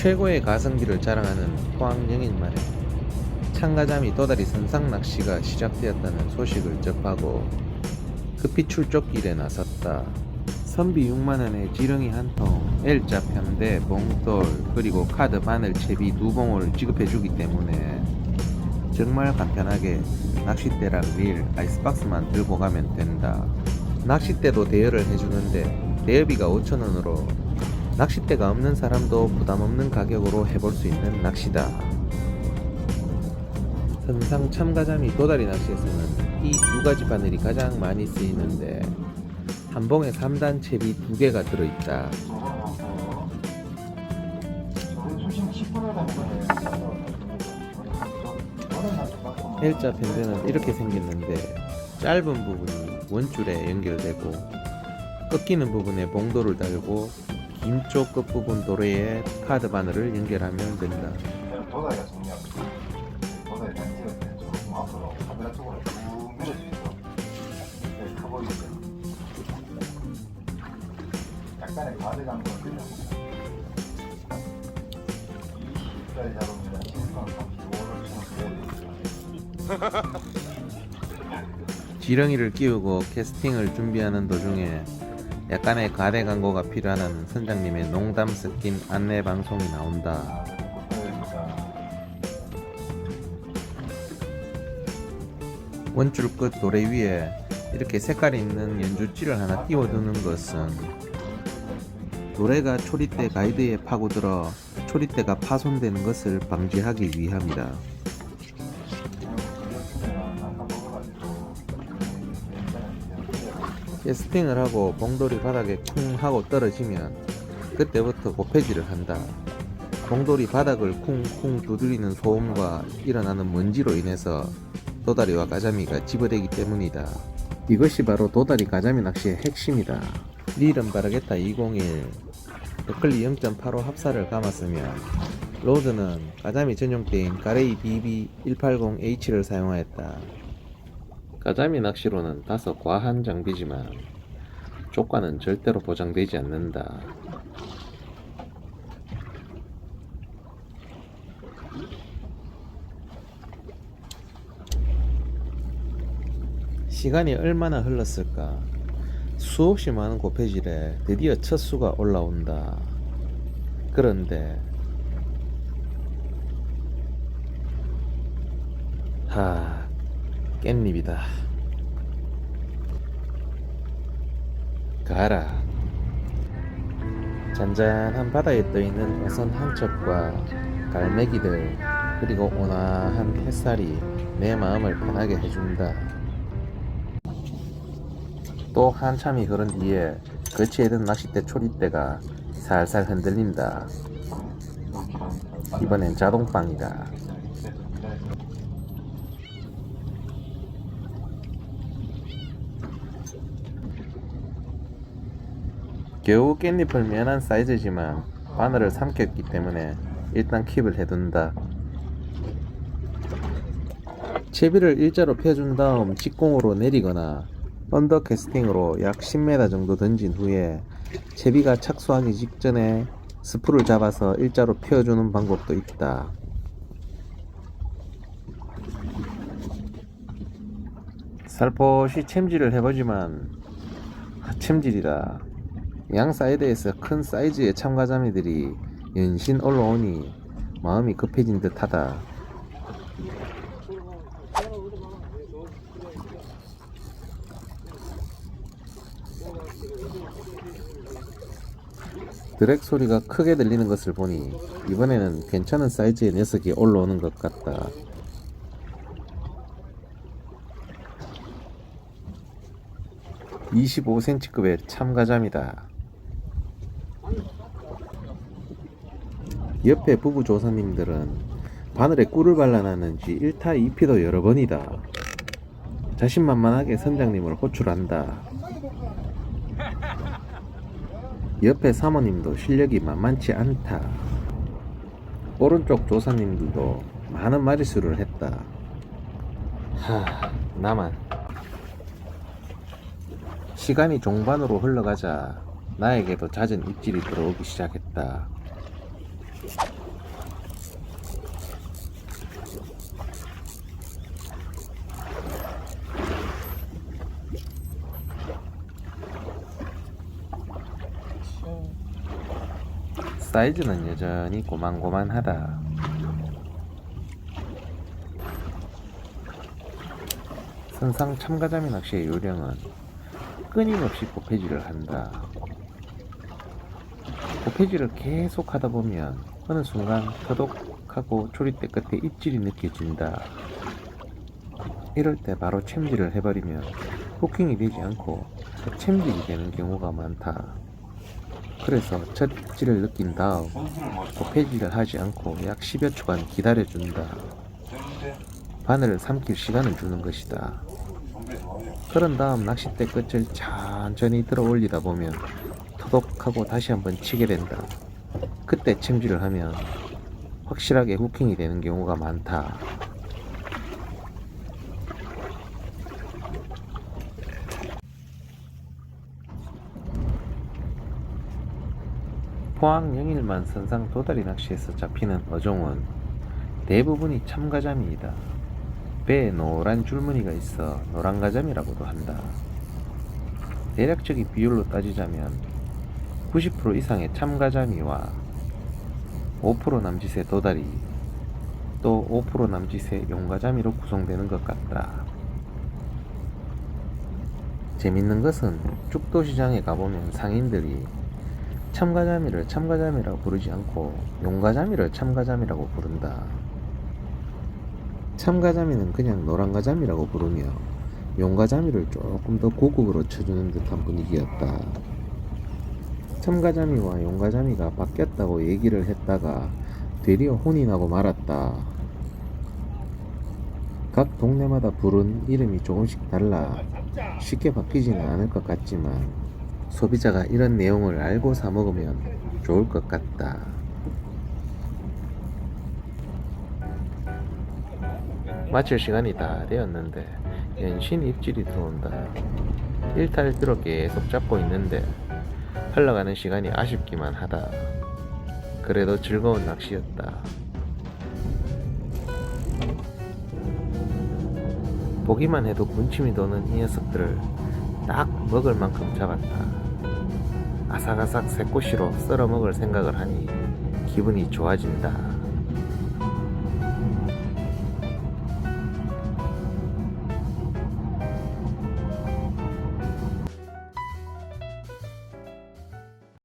최고의 가성비를 자랑하는 포항 영인만에 창가자미 도다리 선상 낚시가 시작되었다는 소식을 접하고 급히 출족길에 나섰다. 선비 6만원에 지렁이 한 통, L자 편대, 봉돌, 그리고 카드 바늘 채비 두 봉을 지급해주기 때문에 정말 간편하게 낚싯대랑 릴, 아이스박스만 들고 가면 된다. 낚싯대도 대여를 해주는데 대여비가 5천원으로 낚싯대가 없는 사람도 부담 없는 가격으로 해볼 수 있는 낚시다. 선상 참가자미 도다리 낚시에서는 이 두 가지 바늘이 가장 많이 쓰이는데 한 봉에 3단 채비 두 개가 들어있다. L자 밴드는 이렇게 생겼는데 짧은 부분이 원줄에 연결되고 꺾이는 부분에 봉도를 달고 긴쪽 끝부분 도래에 카드 바늘을 연결하면 된다. 도다리가 중요합니다. 도다리 잘 찍을 때 조금 앞으로 카메라 쪽으로 쭉 밀어주면서 여기 커 보이죠? 약간의 가드감도 들려옵니다. 20짜리 잡으면 10만 35를 좀 지렁이를 끼우고 캐스팅을 준비하는 도중에 약간의 가대 광고가 필요하다는 선장님의 농담 섞인 안내 방송이 나온다. 원줄 끝 도래 위에 이렇게 색깔이 있는 연주지를 하나 띄워두는 것은 도래가 초리대 가이드에 파고들어 초리대가 파손되는 것을 방지하기 위함이다. 캐스팅을 하고 봉돌이 바닥에 쿵 하고 떨어지면 그때부터 고패질을 한다. 봉돌이 바닥을 쿵쿵 두드리는 소음과 일어나는 먼지로 인해서 도다리와 가자미가 집어대기 때문이다. 이것이 바로 도다리 가자미 낚시의 핵심이다. 릴은 바르게타 201, 버클리 0.85 합사를 감았으며 로드는 가자미 전용대인 가레이 BB180H를 사용하였다. 가자미 낚시로는 다소 과한 장비지만 조과는 절대로 보장되지 않는다. 시간이 얼마나 흘렀을까? 수없이 많은 고패질에 드디어 첫 수가 올라온다. 그런데 하 깻잎이다. 가라. 잔잔한 바다에 떠있는 어선 한 척과 갈매기들 그리고 온화한 햇살이 내 마음을 편하게 해준다. 또 한참이 흐른 뒤에 거치해든 낚싯대 초리대가 살살 흔들린다. 이번엔 자동빵이다. 겨우 깻잎을 면한 사이즈지만 바늘을 삼켰기 때문에 일단 킵을 해둔다. 채비를 일자로 펴준 다음 직공으로 내리거나 언더 캐스팅으로 약 10m 정도 던진 후에 채비가 착수하기 직전에 스프를 잡아서 일자로 펴주는 방법도 있다. 살포시 챔질을 해보지만 챔질이다. 양 사이드에서 큰 사이즈의 참가자미들이 연신 올라오니 마음이 급해진 듯하다. 드랙 소리가 크게 들리는 것을 보니 이번에는 괜찮은 사이즈의 녀석이 올라오는 것 같다. (25cm급의) 참가자입니다. 옆에 부부 조사님들은 바늘에 꿀을 발라놨는지 1타 2피도 여러 번이다. 자신만만하게 선장님을 호출한다. 옆에 사모님도 실력이 만만치 않다. 오른쪽 조사님들도 많은 마리수를 했다. 하, 나만. 시간이 종반으로 흘러가자 나에게도 잦은 입질이 들어오기 시작했다. 사이즈는 여전히 고만고만하다. 선상 참가자미 낚시의 요령은 끊임없이 포페지를 한다. 포페지를 계속 하다 보면 어느 순간 터독하고 조리대 끝에 입질이 느껴진다. 이럴 때 바로 챔질을 해버리면 후킹이 되지 않고 챔질이 되는 경우가 많다. 그래서 첫 입질을 느낀 다음 포페지를 하지 않고 약 10여 초간 기다려준다. 바늘을 삼킬 시간을 주는 것이다. 그런 다음 낚싯대 끝을 천천히 들어 올리다 보면 터독하고 다시 한번 치게 된다. 그때 챔질을 하면 확실하게 후킹이 되는 경우가 많다. 포항 영일만 선상 도다리 낚시에서 잡히는 어종은 대부분이 참가자미이다. 배에 노란 줄무늬가 있어 노란가자미라고도 한다. 대략적인 비율로 따지자면 90% 이상의 참가자 미와 5% 남짓의 도다리 또 5% 남짓의 용가자미로 구성되는 것 같다. 재밌는 것은 죽도시장에 가보면 상인들이 참가자미를 참가자미라고 부르지 않고 용가자미를 참가자미라고 부른다. 참가자미는 그냥 노란가자미라고 부르며 용가자미를 조금 더 고급으로 쳐주는 듯한 분위기였다. 참가자미와 용가자미가 바뀌었다고 얘기를 했다가 되려 혼이 나고 말았다. 각 동네마다 부른 이름이 조금씩 달라 쉽게 바뀌지는 않을 것 같지만 소비자가 이런 내용을 알고 사 먹으면 좋을 것 같다. 마칠 시간이 다 되었는데 연신 입질이 들어온다. 일탈 들어 계속 잡고 있는데 흘러가는 시간이 아쉽기만 하다. 그래도 즐거운 낚시였다. 보기만 해도 군침이 도는 이 녀석들을 딱 먹을 만큼 잡았다. 아삭아삭 새꼬시로 썰어 먹을 생각을 하니 기분이 좋아진다.